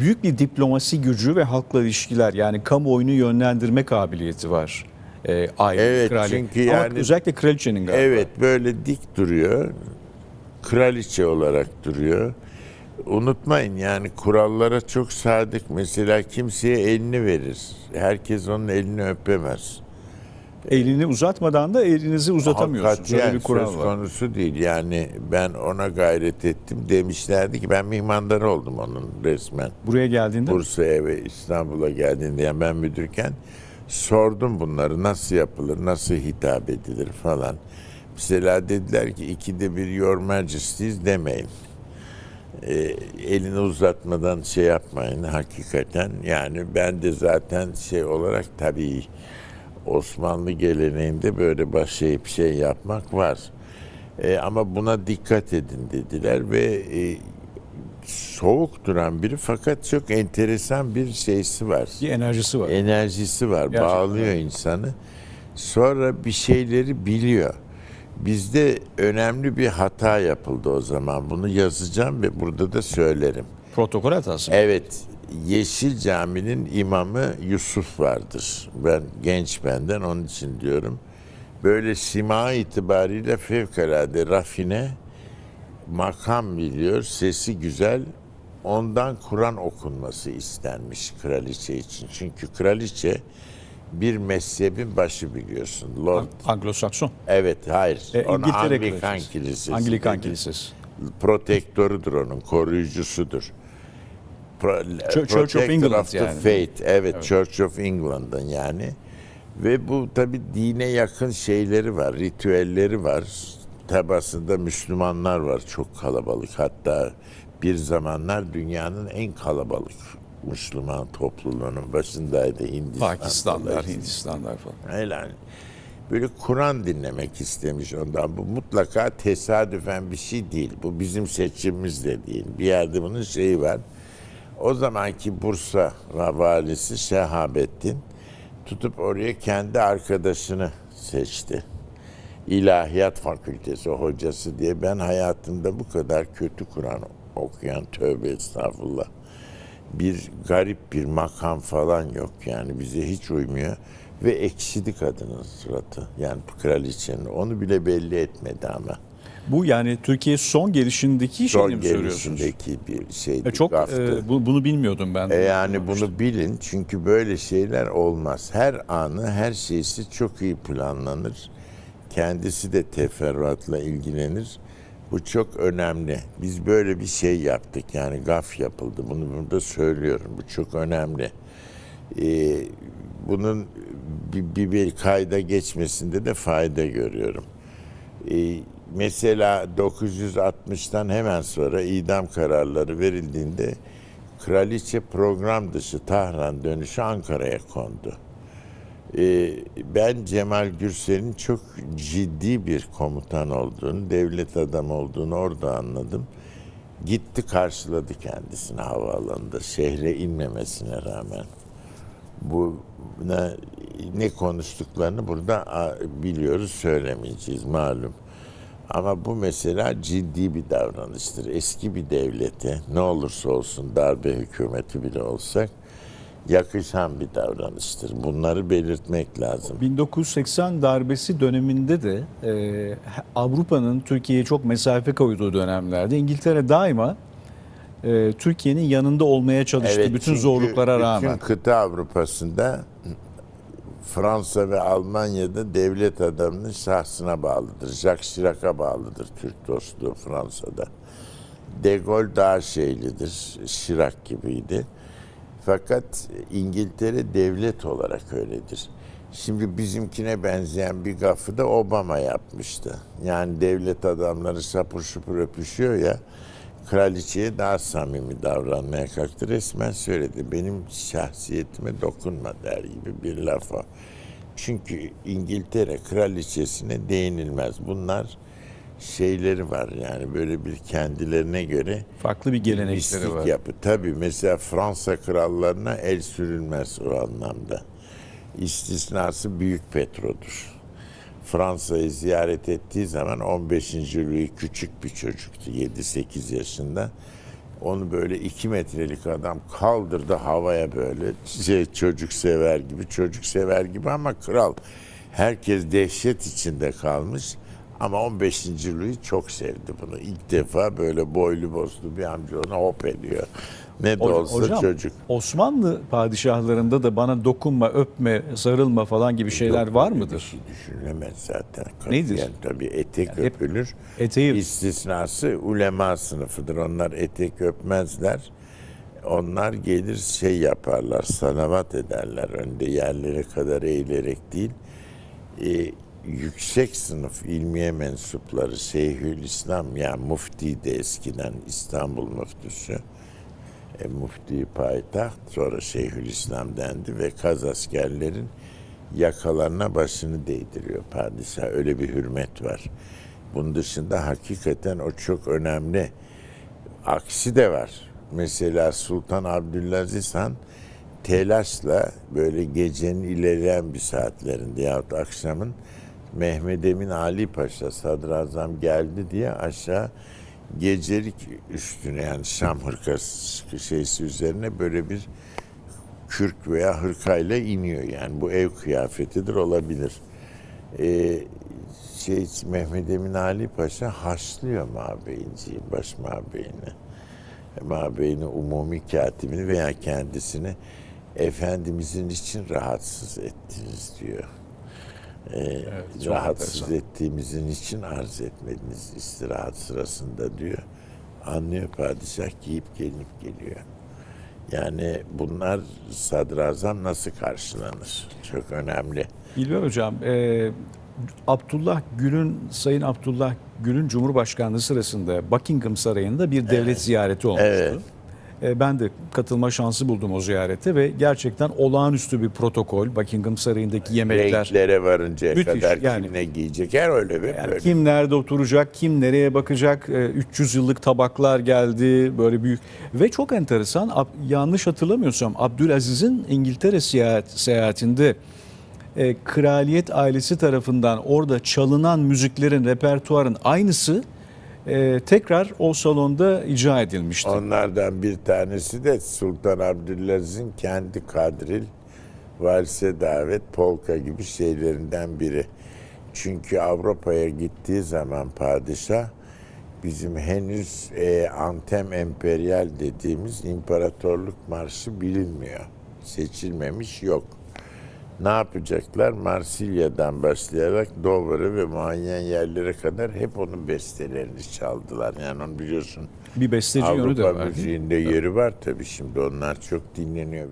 büyük bir diplomasi gücü ve halkla ilişkiler yani kamuoyunu yönlendirme kabiliyeti var. E, aile, Evet, kraliyet. çünkü Ama yani- özellikle kraliçenin galiba. Evet böyle dik duruyor. Kraliçe olarak duruyor. Unutmayın yani kurallara çok sadık. Mesela kimseye elini verir. Herkes onun elini öpemez. Elini uzatmadan da elinizi uzatamıyorsunuz. Öyle bir kural söz var. konusu değil. Yani ben ona gayret ettim. Demişlerdi ki ben mihmandarı oldum onun resmen. Buraya geldiğinde Bursa'ya ve İstanbul'a geldiğinde yani ben müdürken sordum bunları nasıl yapılır, nasıl hitap edilir falan. Mesela dediler ki ikide bir your majesty's demeyin. Ee, elini uzatmadan şey yapmayın hakikaten. Yani ben de zaten şey olarak tabii Osmanlı geleneğinde böyle başlayıp şey yapmak var. Ee, ama buna dikkat edin dediler ve e, soğuk duran biri fakat çok enteresan bir şeysi var. bir enerjisi var. Enerjisi var. Gerçekten bağlıyor insanı. Sonra bir şeyleri biliyor. Bizde önemli bir hata yapıldı o zaman. Bunu yazacağım ve burada da söylerim. Protokol hatası. Evet, Yeşil Cami'nin imamı Yusuf vardır. Ben genç benden onun için diyorum. Böyle sima itibariyle fevkalade rafine, makam biliyor, sesi güzel. Ondan Kur'an okunması istenmiş kraliçe için. Çünkü kraliçe bir mezhebin başı biliyorsun. Lord. Anglo-Sakson. Evet, hayır. E, İngiltere Anglikan. Kilisesi. Anglikan Kilisesi. protektorudur onun, koruyucusudur. Church of England of the yani. Faith, evet, Church of England'ın yani. Ve bu tabi dine yakın şeyleri var, ritüelleri var. Tabasında Müslümanlar var çok kalabalık. Hatta bir zamanlar dünyanın en kalabalık Müslüman topluluğunun başındaydı Hindistan. Pakistanlar, Hindistanlar falan. Yani. Böyle Kur'an dinlemek istemiş ondan. Bu mutlaka tesadüfen bir şey değil. Bu bizim seçimimiz de değil. Bir yerde bunun şeyi var. O zamanki Bursa valisi Şehabettin tutup oraya kendi arkadaşını seçti. İlahiyat Fakültesi hocası diye. Ben hayatımda bu kadar kötü Kur'an okuyan tövbe estağfurullah bir garip bir makam falan yok yani. Bize hiç uymuyor. Ve ekşidi kadının suratı yani kraliçenin. Onu bile belli etmedi ama Bu yani Türkiye son gelişindeki son şeyini mi söylüyorsunuz? gelişindeki bir şeydi E, çok e, bu- bunu bilmiyordum ben. E yani bunu bilin çünkü böyle şeyler olmaz. Her anı, her şeysi çok iyi planlanır. Kendisi de teferruatla ilgilenir. Bu çok önemli. Biz böyle bir şey yaptık yani gaf yapıldı. Bunu burada söylüyorum. Bu çok önemli. Ee, bunun bir, bir, bir kayda geçmesinde de fayda görüyorum. Ee, mesela 960'tan hemen sonra idam kararları verildiğinde kraliçe program dışı Tahran dönüşü Ankara'ya kondu. Ee, ben Cemal Gürsel'in çok ciddi bir komutan olduğunu, devlet adamı olduğunu orada anladım. Gitti karşıladı kendisini havaalanında şehre inmemesine rağmen. Bu ne, ne konuştuklarını burada biliyoruz söylemeyeceğiz malum. Ama bu mesela ciddi bir davranıştır. Eski bir devlete ne olursa olsun darbe hükümeti bile olsak yakışan bir davranıştır. Bunları belirtmek lazım. 1980 darbesi döneminde de e, Avrupa'nın Türkiye'ye çok mesafe koyduğu dönemlerde İngiltere daima e, Türkiye'nin yanında olmaya çalıştı bütün çünkü zorluklara rağmen. Bütün kıta Avrupa'sında Fransa ve Almanya'da devlet adamının şahsına bağlıdır. Jacques Chirac'a bağlıdır Türk dostluğu Fransa'da. De Gaulle daha şeylidir, Chirac gibiydi. Fakat İngiltere devlet olarak öyledir. Şimdi bizimkine benzeyen bir gafı da Obama yapmıştı. Yani devlet adamları sapır şupur öpüşüyor ya, kraliçeye daha samimi davranmaya kalktı. Resmen söyledi, benim şahsiyetime dokunma der gibi bir laf o. Çünkü İngiltere kraliçesine değinilmez. Bunlar şeyleri var yani böyle bir kendilerine göre Farklı bir gelenekleri var. yapı. Tabii mesela Fransa krallarına el sürülmez o anlamda. İstisnası Büyük Petro'dur. Fransa'yı ziyaret ettiği zaman 15. Louis küçük bir çocuktu 7-8 yaşında. Onu böyle iki metrelik adam kaldırdı havaya böyle şey, çocuk sever gibi çocuk sever gibi ama kral. Herkes dehşet içinde kalmış. Ama 15. Louis çok sevdi bunu. İlk defa böyle boylu boslu bir amca ona hop ediyor. Ne de olsa Hocam çocuk. Osmanlı padişahlarında da bana dokunma, öpme, sarılma falan gibi şeyler Yok, var öyle bir mıdır? şey düşünülemez zaten. Nedir? Yani tabii etek Yani hep öpülür. eteği- İstisnası ulema sınıfıdır. Onlar etek öpmezler. Onlar gelir şey yaparlar, salavat ederler. Önde yerlere kadar eğilerek değil. Ee, yüksek sınıf ilmiye mensupları Şeyhülislam yani mufti de eskiden İstanbul müftüsü e, mufti payitaht sonra Şeyhülislam dendi ve kaz askerlerin yakalarına başını değdiriyor padişah. Öyle bir hürmet var. Bunun dışında hakikaten o çok önemli. Aksi de var. Mesela Sultan Abdülaziz Han telaşla böyle gecenin ilerleyen bir saatlerinde yahut akşamın Mehmet Emin Ali Paşa sadrazam geldi diye aşağı gecelik üstüne yani Şam hırkası şeysi üzerine böyle bir kürk veya hırkayla iniyor. Yani bu ev kıyafetidir olabilir. Ee, şey Mehmet Emin Ali Paşa haşlıyor mabeyinciyi, baş mabeyini. Mabeyini umumi katibini veya kendisini Efendimizin için rahatsız ettiniz diyor. Ee, çok rahatsız enteresan. ettiğimizin için arz etmediniz istirahat sırasında diyor. Anlıyor padişah giyip gelinip geliyor. Yani bunlar sadrazam nasıl karşılanır? Çok önemli. İlber Hocam, e, Abdullah Gül'ün, Sayın Abdullah Gül'ün Cumhurbaşkanlığı sırasında Buckingham Sarayı'nda bir devlet ziyareti olmuştu. Evet. E, ben de katılma şansı buldum o ziyarete ve gerçekten olağanüstü bir protokol. Buckingham Sarayı'ndaki yemekler. Renklere varıncaya Müthiş, kadar yani. kim ne giyecek her öyle bir Yani böyle. kim nerede oturacak, kim nereye bakacak, e, 300 yıllık tabaklar geldi böyle büyük. Ve çok enteresan, yanlış hatırlamıyorsam Abdülaziz'in İngiltere seyahat, seyahatinde e, kraliyet ailesi tarafından orada çalınan müziklerin, repertuarın aynısı e, tekrar o salonda icra edilmişti. Onlardan bir tanesi de Sultan Abdülaziz'in kendi kadril, valse davet, polka gibi şeylerinden biri. Çünkü Avrupa'ya gittiği zaman padişah bizim henüz e, Antem Emperyal dediğimiz imparatorluk marşı bilinmiyor. Seçilmemiş yok. Ne yapacaklar? Marsilya'dan başlayarak Dover'ı ve muayyen yerlere kadar hep onun bestelerini çaldılar. Yani onu biliyorsun Bir besteci yönü de Avrupa var. mi? müziğinde yeri var tabii şimdi onlar çok dinleniyor.